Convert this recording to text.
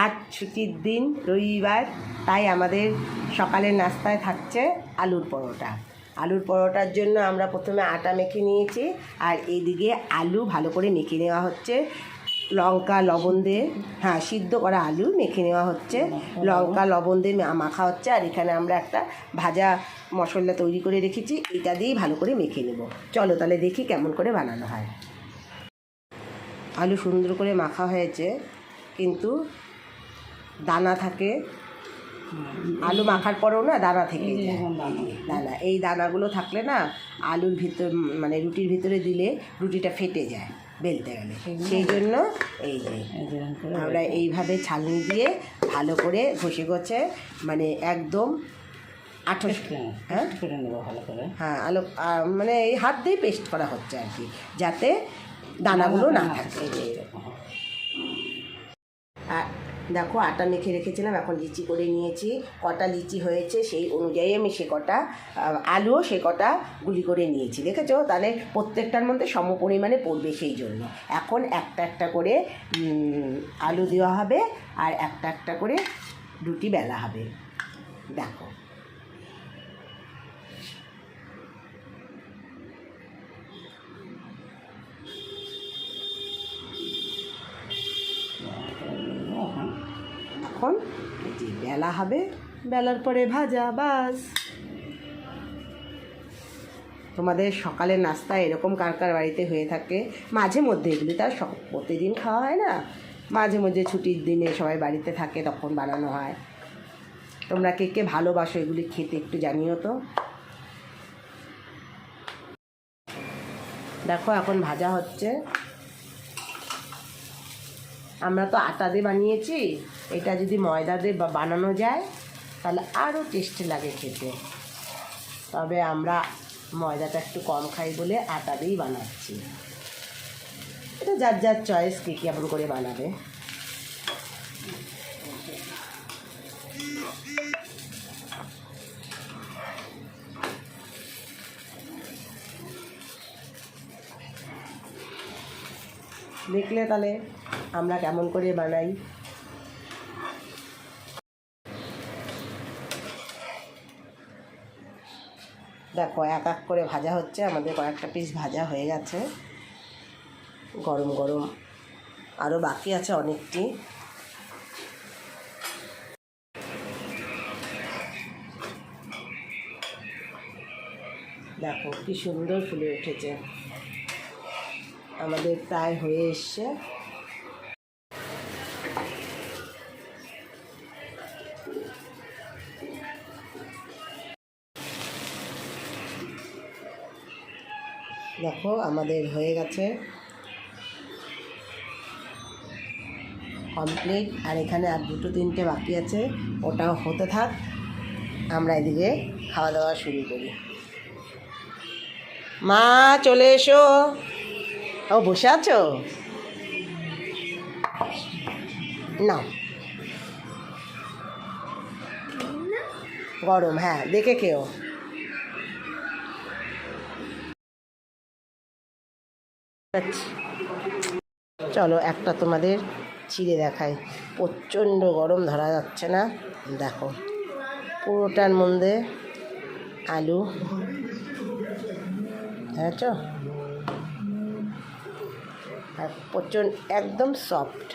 আজ ছুটির দিন, রবিবার, তাই আমাদের সকালের নাস্তায় থাকছে আলুর পরোটা। আলুর পরোটার জন্য আমরা প্রথমে আটা মেখে নিয়েছি আর এইদিকে আলু ভালো করে মেখে নেওয়া হচ্ছে। লঙ্কা, লবণ দিয়ে হ্যাঁ সিদ্ধ করা আলু মেখে নেওয়া হচ্ছে। লঙ্কা, লবণ দিয়ে মাখা হচ্ছে আর এখানে আমরা একটা ভাজা মশলা তৈরি করে রেখেছি। এটা দিয়েই ভালো করে মেখে নেব। চলো তাহলে দেখি কেমন করে বানানো হয়। আলু সুন্দর করে মাখা হয়েছে, কিন্তু দানা থাকে। আলু মাখার পরেও না দানা থেকে দানা। এই দানাগুলো থাকলে না আলুর ভিতর মানে রুটির ভিতরে দিলে রুটিটা ফেটে যায় বেলতে গেলে। সেই জন্য এই যে আমরা এইভাবে ছালনি দিয়ে ভালো করে ঘষে ঘষে মানে একদম আঠো হ্যাঁ? করে নেব ভালো করে। হ্যাঁ আলু মানে এই হাত দিয়ে পেস্ট করা হচ্ছে আর কি যাতে দানাগুলো না থাকে। এরকম। দেখো আটা মেখে রেখেছিলাম, এখন লিচি করে নিয়েছি। কটা লিচি হয়েছে সেই অনুযায়ী আমি সে কটা আলুও সে কটা গুলি করে নিয়েছি, দেখেছ? তাহলে প্রত্যেকটার মধ্যে সম পরিমাণে পড়বে সেই জন্য। এখন একটা একটা করে আলু দেওয়া হবে আর একটা একটা করে রুটি বেলা হবে। দেখো। এখন? এই যে বেলা হবে। বেলার পরে ভাজা, বাস। তোমাদের সকালের নাস্তা এরকম কার কার বাড়িতে হয়ে থাকে? মাঝে মধ্যে এগুলি তার প্রতিদিন খাওয়া হয় না। মাঝে মধ্যে ছুটির দিনে সবাই বাড়িতে থাকে, তখন বানানো হয়। তোমরা কে কে ভালোবাসো এগুলি খেতে একটু জানিও তো। দেখো, এখন ভাজা হচ্ছে। আমরা তো আটা দিয়ে বানিয়েছি। এটা যদি ময়দা দিয়ে বানানো যায়, তাহলে আরও টেস্টি লাগে খেতে। তবে আমরা ময়দাটা একটু কম খাই বলে আটা দিয়েই বানাচ্ছি। এটা যার যার চয়েস কী কেমন করে বানাবে। দেখলে তাহলে আমরা কেমন করে বানাই? দেখো, এক এক করে ভাজা হচ্ছে। আমাদের কয়েকটা পিস ভাজা হয়ে গেছে। গরম গরম। আরও বাকি আছে অনেকটি। দেখো, কি সুন্দর ফুলে উঠেছে। আমাদের প্রায় হয়ে এসছে। দেখো, আমাদের হয়ে গেছে। কমপ্লিট আর এখানে আর দুটো তিনটে বাকি আছে। ওটাও হতে থাক। আমরা এদিকে খাওয়া দাওয়া শুরু করি। মা, চলে এসো। ও, বসে আছো? না গরম হ্যাঁ দেখে আচ্ছা। চলো, একটা তোমাদের ছিঁড়ে দেখাই। প্রচণ্ড গরম, ধরা যাচ্ছে না। দেখো, পুরোটার মধ্যে আলু। হ্যাঁ দেখেছ আর প্রচণ্ড একদম সফট